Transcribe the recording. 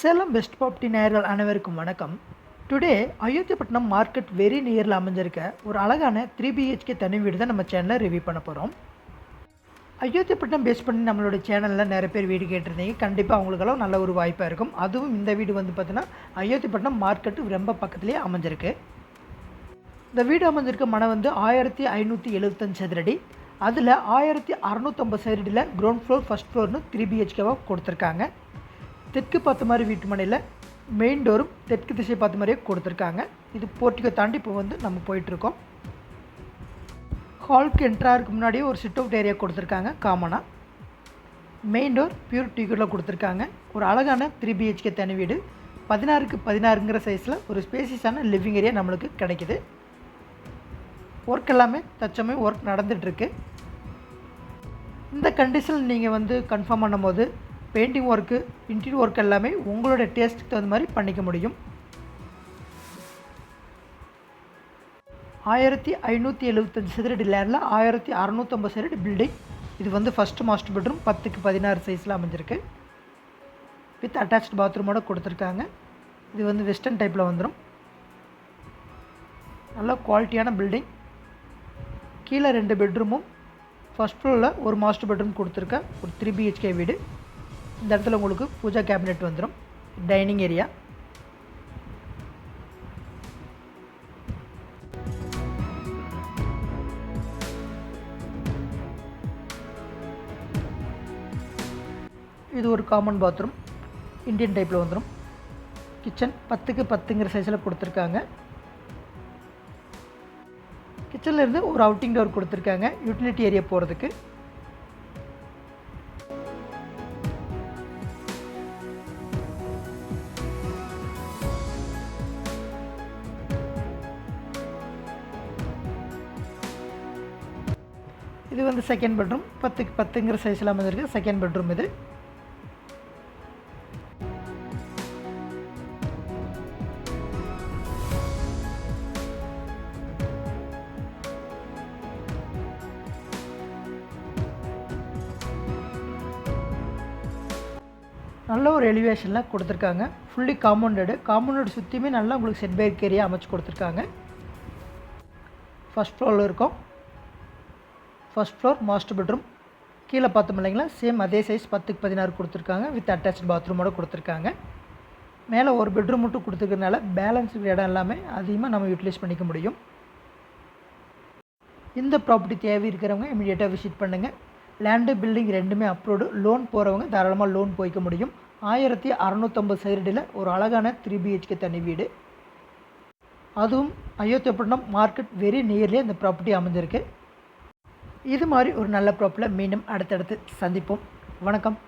Salem best property நேயர்கள் அனைவருக்கும் வணக்கம். டுடே அயோத்தியப்பட்டினம் மார்க்கெட் வெரி நியரில் அமைஞ்சிருக்க ஒரு அழகான த்ரீ பிஹெச்கே தனி வீடு தான் நம்ம சேனலில் ரிவ்யூ பண்ண போகிறோம் அயோத்தியப்பட்டினம் பேஸ் பண்ணி நம்மளோட சேனலில் நிறைய பேர் வீடு கேட்டிருந்தீங்க. கண்டிப்பாக அவங்களுக்கெல்லாம் நல்ல ஒரு வாய்ப்பாக இருக்கும். அதுவும் இந்த வீடு வந்து பார்த்தீங்கன்னா அயோத்தியப்பட்டினம் மார்க்கெட்டு ரொம்ப பக்கத்துலேயே அமைஞ்சிருக்கு. இந்த வீடு அமைஞ்சிருக்க மனை வந்து ஆயிரத்தி ஐநூற்றி எழுபத்தஞ்சு சதுரடி. அதில் ஆயிரத்தி அறநூற்றம்பது சதுரடியில் கிரவுண்ட் ஃப்ளோர் ஃபஸ்ட் ஃப்ளோர்னு த்ரீ பிஹெச்கேவாக கொடுத்துருக்காங்க. தெற்கு பார்த்த மாதிரி வீட்டு மனையில் மெயின் டோரும் தெற்கு திசை பார்த்த மாதிரியே கொடுத்துருக்காங்க. இது போர்ட்டிகோ தாண்டி இப்போ வந்து நம்ம போயிட்டுருக்கோம். ஹால்க்கு என்ட்ராருக்கு முன்னாடியே ஒரு சிட் அவுட் ஏரியா கொடுத்துருக்காங்க காமனாக மெயின் டோர் பியூர் டிக்கெட்டில் கொடுத்துருக்காங்க. ஒரு அழகான த்ரீ பிஹெச்கே தனி வீடு. பதினாறுக்கு பதினாறுங்கிற சைஸில் ஒரு ஸ்பேசியஸான லிவிங் ஏரியா நம்மளுக்கு கிடைக்கிது. ஒர்க் எல்லாமே தச்சமே ஒர்க் நடந்துகிட்ருக்கு இந்த கண்டிஷனில் நீங்கள் வந்து கன்ஃபார்ம் பண்ணும்போது பெயிண்டிங் ஒர்க்கு இன்டீரியர் ஒர்க் எல்லாமே உங்களோட டேஸ்ட்டுக்கு தகுந்த மாதிரி பண்ணிக்க முடியும். ஆயிரத்தி ஐநூற்றி எழுபத்தஞ்சி சதுரடி லேண்டில் ஆயிரத்தி அறநூற்றம்பது சதுரடி பில்டிங் இது வந்து ஃபஸ்ட்டு மாஸ்டர் பெட்ரூம் பத்துக்கு பதினாறு சைஸில் அமைஞ்சிருக்கு. வித் அட்டாச்ட் பாத்ரூமோட கொடுத்துருக்காங்க. இது வந்து வெஸ்டர்ன் டைப்பில் வந்துடும் நல்ல குவாலிட்டியான பில்டிங் கீழே ரெண்டு பெட்ரூமும் ஃபஸ்ட் ஃப்ளோரில் ஒரு மாஸ்டர் பெட்ரூம் கொடுத்துருக்க ஒரு த்ரீ பிஹெச்கே வீடு. இந்த இடத்துல உங்களுக்கு பூஜா கேபினெட் வந்துடும் டைனிங் ஏரியா இது ஒரு காமன் பாத்ரூம் இந்தியன் டைப்பில் வந்துடும் கிச்சன் பத்துக்கு பத்துங்கிற சைஸில் கொடுத்துருக்காங்க. கிச்சனில் இருந்து ஒரு அவுட்டிங் டோர் கொடுத்துருக்காங்க. யூட்டிலிட்டி ஏரியா போகிறதுக்கு இது வந்து செகண்ட் பெட்ரூம் பத்துக்கு பத்துங்கிற சைஸில் அமைஞ்சிருக்கு. செகண்ட் பெட்ரூம் இது. நல்ல ஒரு எலிவேஷனில் கொடுத்துருக்காங்க. ஃபுல்லி காம்பவுண்டடு காம்பவுண்டட் சுற்றியுமே நல்லா உங்களுக்கு செட் பேக் ஏரியா அமைச்சு கொடுத்துருக்காங்க. ஃபஸ்ட் ஃப்ளோரில் இருக்கும். ஃபஸ்ட் ஃப்ளோர் மாஸ்டர் பெட்ரூம் கீழே பார்த்தோம் இல்லைங்களா? சேம் அதே சைஸ் பத்துக்கு பதினாறு கொடுத்துருக்காங்க. வித் அட்டாச் பாத்ரூமோட கொடுத்துருக்காங்க. மேலே ஒரு பெட்ரூம் மட்டும் கொடுத்துருக்கறனால பேலன்ஸ் இடம் எல்லாமே அதிகமாக நம்ம யூட்டிலைஸ் பண்ணிக்க முடியும். இந்த ப்ராப்பர்ட்டி தேவை இருக்கிறவங்க இமீடியட்டாக விசிட் பண்ணுங்கள் லேண்டு பில்டிங் ரெண்டுமே அப்ரூவ்டு லோன் போகிறவங்க தாராளமாக லோன் போய்க்க முடியும். ஆயிரத்தி அறநூற்றம்பது சதுரடியில் ஒரு அழகான த்ரீ பிஹெச்கே தனி வீடு. அதுவும் அயோத்தியப்பட்டினம் மார்க்கெட் வெரி நியர்லேயே இந்த ப்ராப்பர்ட்டி அமைஞ்சிருக்கு. இது மாதிரி ஒரு நல்ல ப்ராப்பில் மீண்டும் அடுத்தடுத்து சந்திப்போம். வணக்கம்.